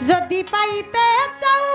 যদি পাইতে চাও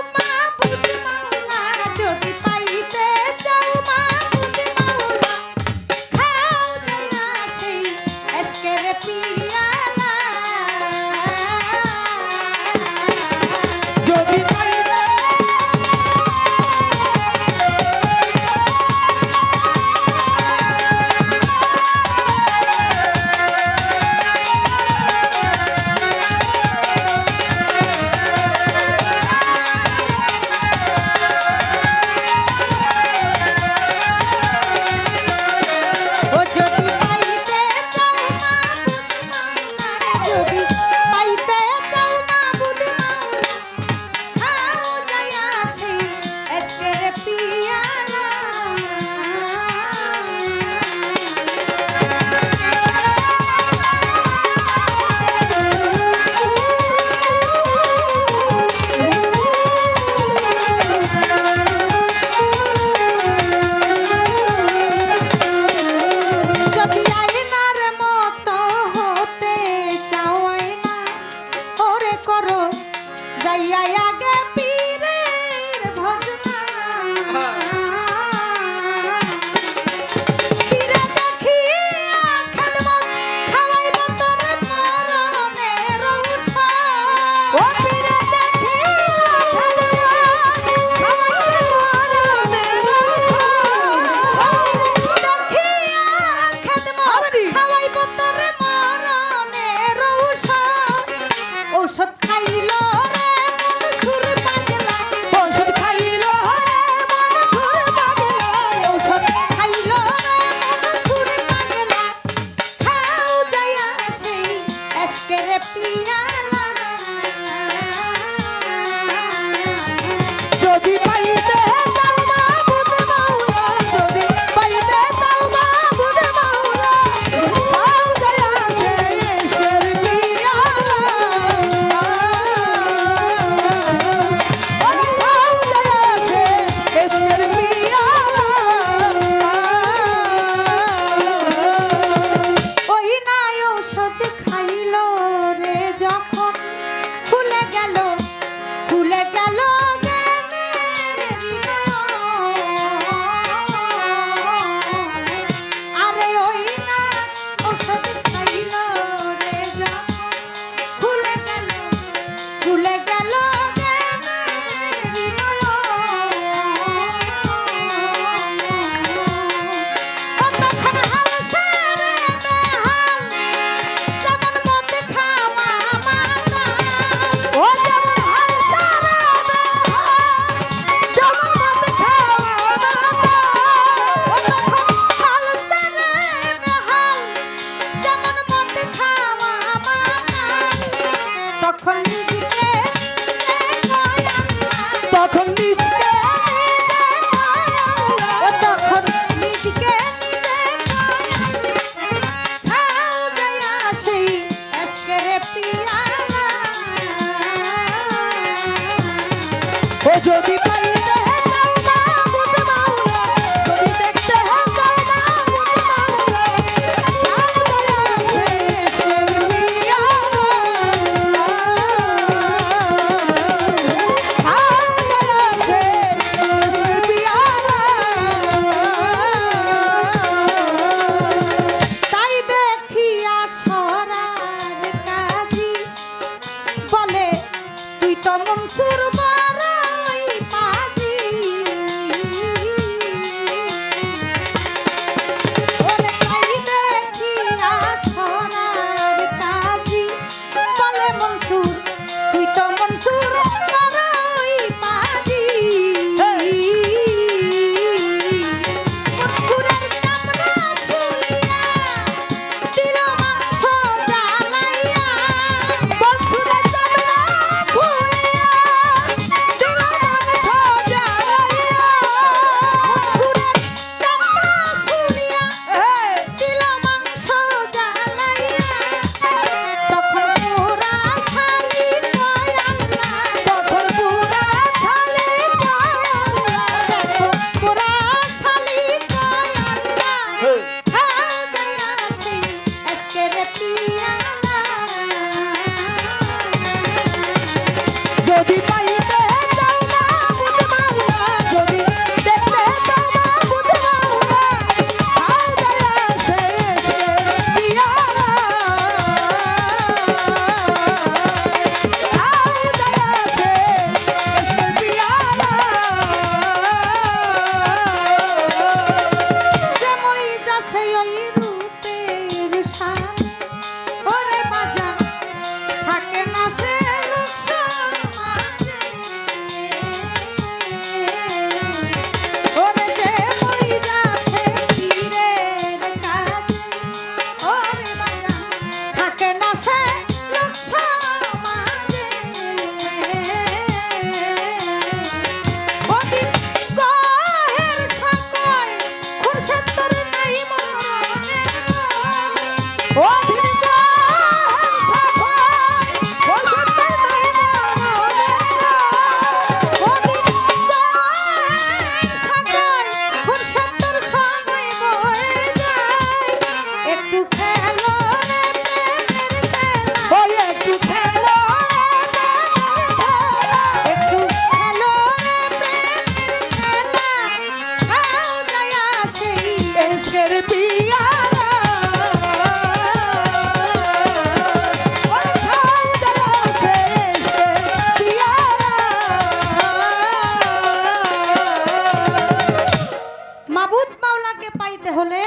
হলে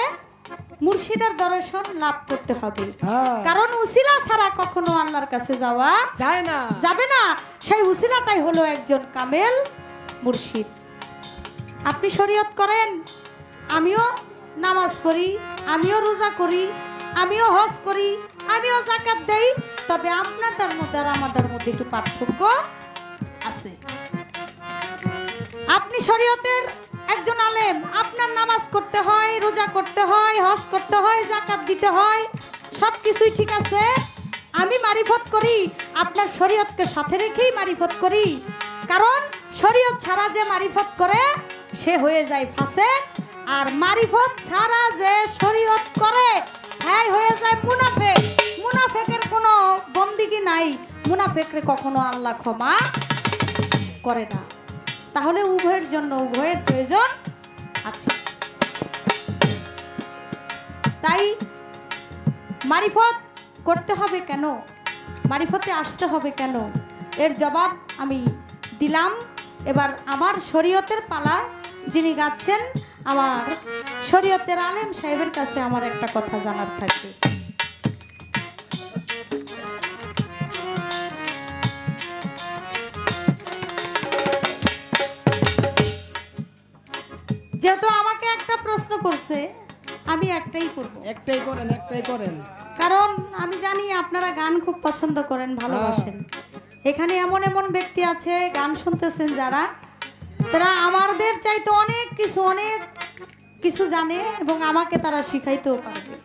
মুর্শিদের দর্শন লাভ করতে হবে। হ্যাঁ। কারণ উসিলা ছাড়া কখনো আল্লাহর কাছে যাওয়া যায় না। যাবে না। সেই উসিলাটাই হলো একজন কামেল মুর্শিদ। আপনি শরীয়ত করেন আমিও নামাজ পড়ি আমিও রোজা করি আমিও হজ করি আমিও জাকাত দেই তবে আপনারটার মধ্যে আর আমাদের মধ্যে একটু পার্থক্য আছে। আপনি শরীয়তের একজন আলেম, আপনার নামাজ করতে হয়, রোজা করতে হয়, হজ করতে হয় জাকাত দিতে হয় সব কিছুই ঠিক আছে? আমি মারিফত করি, আপনার শরীয়তকে সাথে রেখেই মারিফত করি। কারণ শরীয়ত ছাড়া যে মারিফত করে, সে হয়ে যায় ফাঁসে। আর মারিফত ছাড়া যে শরীয়ত করে হ্যাঁ হয়ে যায় মুনাফেক। মুনাফেকের কোনো বন্দিগি নাই। মুনাফেকরে কখনো আল্লাহ ক্ষমা করে না। তাহলে উভয়ের জন্য উভয়ের প্রয়োজন আছে। তাই মারিফত করতে হবে কেন? মারিফতে আসতে হবে কেন? এর জবাব আমি দিলাম। এবার আমার শরীয়তের পালা যিনি গাচ্ছেন, আমার শরীয়তের আলেম সাহেবের কাছে আমার একটা কথা জানার থাকবে। করছে আমি একটাই করব। একটাই করেন একটাই করেন। কারণ আমি জানি আপনারা গান খুব পছন্দ করেন ভালোবাসেন। এখানে এমন এমন ব্যক্তি আছে গান শুনতেছেন যারা তারা আমাদের চাইতে অনেক কিছু অনেক কিছু জানে এবং আমাকে তারা শিখাইতেও পারবে।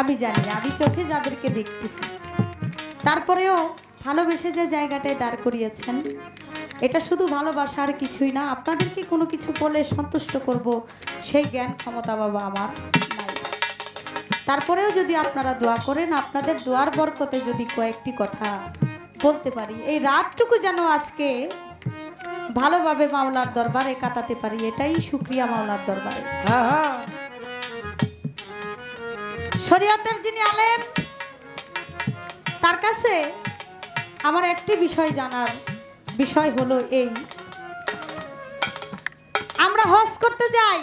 আমি জানি আমি চোখে যাদেরকে দেখতেছি। তারপরেও ভালোবেসে যে জায়গাটায় দাঁড় করিয়েছেন এটা শুধু ভালোবাসার কিছুই না আপনাদেরকে কোনো কিছু বলে সন্তুষ্ট করব সেই জ্ঞান ক্ষমতা বাবা আমার তারপরেও যদি আপনারা দোয়া করেন আপনাদের দোয়ার বরকতে যদি কয়েকটি কথা বলতে পারি এই রাতটুকু যেন আজকে ভালোভাবে মাওলার দরবারে কাটাতে পারি এটাই সুক্রিয়া মাওলার দরবারে। হ্যাঁ হ্যাঁ। শরীয়তের যিনি আলেম তার কাছে আমার একটি বিষয় জানার বিষয় হলো এই। আমরা হজ করতে যাই।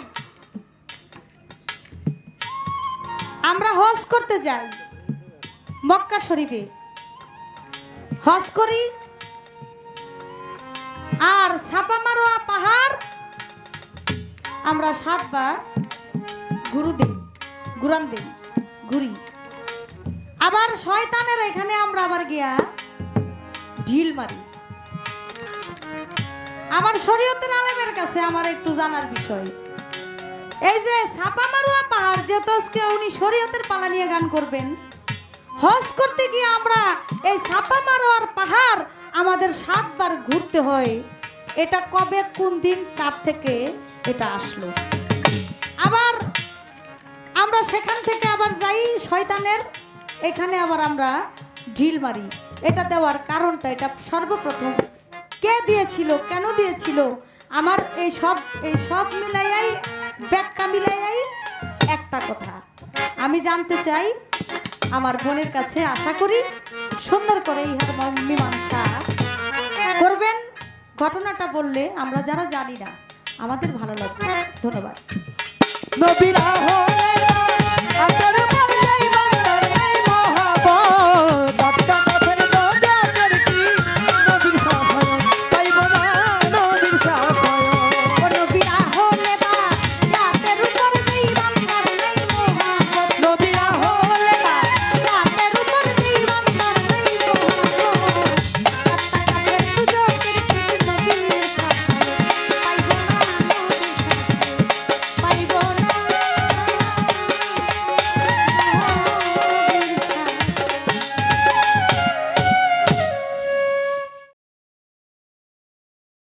আমরা হজ করতে যাই মক্কা শরীফে। হজ করি আর ছাপা মারোয়া পাহাড় আমরা সাতবার গুরু দিই গুরান ঘুরি। আবার শয়তানের এখানে আমরা আবার গিয়া ঢিল মারি। আমার শরীয়তের আলেমের কাছে আমার একটু জানার বিষয়। এই যে ছাপা মারুয়া পাহাড় যে আজকে উনি শরীয়তের পালা নিয়ে গান করবেন, হজ করতে গিয়ে আমরা এই ছাপা মারোয়ার পাহাড় আমাদের সাতবার ঘুরতে হয়। এটা কবে, কোন দিন কাপ থেকে, এটা আসলো। আবার আমরা সেখান থেকে আবার যাই শয়তানের, এখানে আবার আমরা ঢিল মারি। এটা দেওয়ার কারণটা, এটা সর্বপ্রথম। কে দিয়েছিল? কেন দিয়েছিল? আমার এই সব এই সব মিলাইয়াই ব্যাগটা মিলাইয়াই একটা কথা। আমি জানতে চাই, আমার বোনের কাছে আশা করি সুন্দর করে ইহার মম- মীমাংসা করবেন। ঘটনাটা বললে আমরা যারা জানি না, আমাদের ভালো লাগবে। ধন্যবাদ।